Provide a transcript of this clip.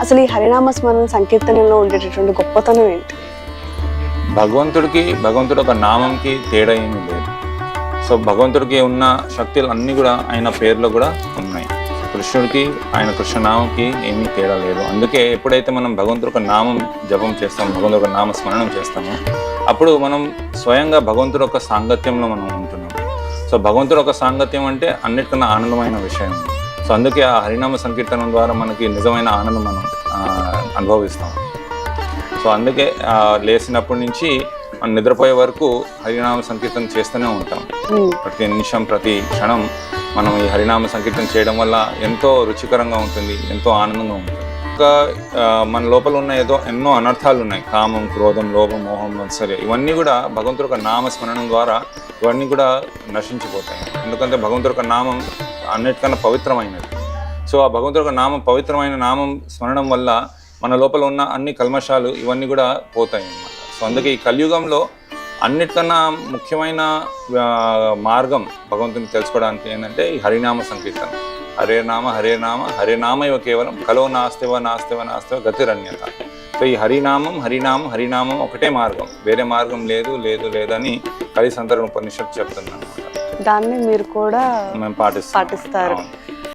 అసలు ఈ హరినామ స్మరణ సంకీర్తనలో ఉండేటటువంటి గొప్పతనం ఏంటి? భగవంతుడికి భగవంతుడు ఒక నామంకి తేడా ఏమీ లేదు. సో భగవంతుడికి ఉన్న శక్తులు అన్నీ కూడా ఆయన పేర్లో కూడా ఉన్నాయి. కృష్ణుడికి ఆయన కృష్ణనామంకి ఏమీ తేడా లేదు. అందుకే ఎప్పుడైతే మనం భగవంతుడు ఒక నామం జపం చేస్తాం భగవంతుడు ఒక నామ స్మరణం చేస్తామో అప్పుడు మనం స్వయంగా భగవంతుడు ఒక సాంగత్యంలో మనం ఉంటున్నాం. సో భగవంతుడు ఒక సాంగత్యం అంటే అన్నిటికన్నా ఆనందమైన విషయం. సో అందుకే ఆ హరినామ సంకీర్తనం ద్వారా మనకి నిజమైన ఆనందం మనం అనుభవిస్తాం. సో అందుకే లేచినప్పటి నుంచి మనం నిద్రపోయే వరకు హరినామ సంకీర్తన చేస్తూనే ఉంటాం. ప్రతి నిమిషం ప్రతి క్షణం మనం ఈ హరినామ సంకీర్తన చేయడం వల్ల ఎంతో రుచికరంగా ఉంటుంది ఎంతో ఆనందంగా ఉంటుంది. ఇంకా మన లోపల ఉన్న ఏదో ఎన్నో అనర్థాలు ఉన్నాయి. కామం క్రోధం లోభం మోహం మత్సర్య ఇవన్నీ కూడా భగవంతుడి యొక్క నామ స్మరణం ద్వారా ఇవన్నీ కూడా నశించిపోతాయి. ఎందుకంటే భగవంతుడి యొక్క నామం అన్నిటికన్నా పవిత్రమైనది. సో ఆ భగవంతుడి యొక్క నామం పవిత్రమైన నామం స్మరణం వల్ల మన లోపల ఉన్న అన్ని కల్మషాలు ఇవన్నీ కూడా పోతాయి అన్నమాట. సో అందుకే ఈ కలియుగంలో అన్నిటికన్నా ముఖ్యమైన మార్గం భగవంతుని తెలుసుకోవడానికి ఏంటంటే ఈ హరినామ సంకీర్తనం. హరే నామ హరే నామ హరే నామ ఇవ కేవలం కలో నాస్తేవ నాస్తేవ నాస్తేవ గతిరన్యత. సో ఈ హరినామం హరినామం హరినామం ఒకటే మార్గం. వేరే మార్గం లేదు లేదు లేదని కలి సంతరణ ఉపనిషత్తు చెప్తున్నాను దాన్ని మీరు కూడా పాటిస్తారు.